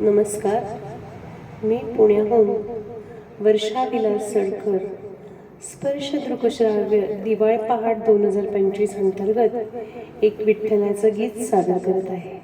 नमस्कार. मी पुण्याहून वर्षा विलास सडकर स्पर्श दृकश्राव्य दिवाळ पहाट दोन हजार पंचवीस अंतर्गत एक विठ्ठलाचं गीत सादर करत आहे.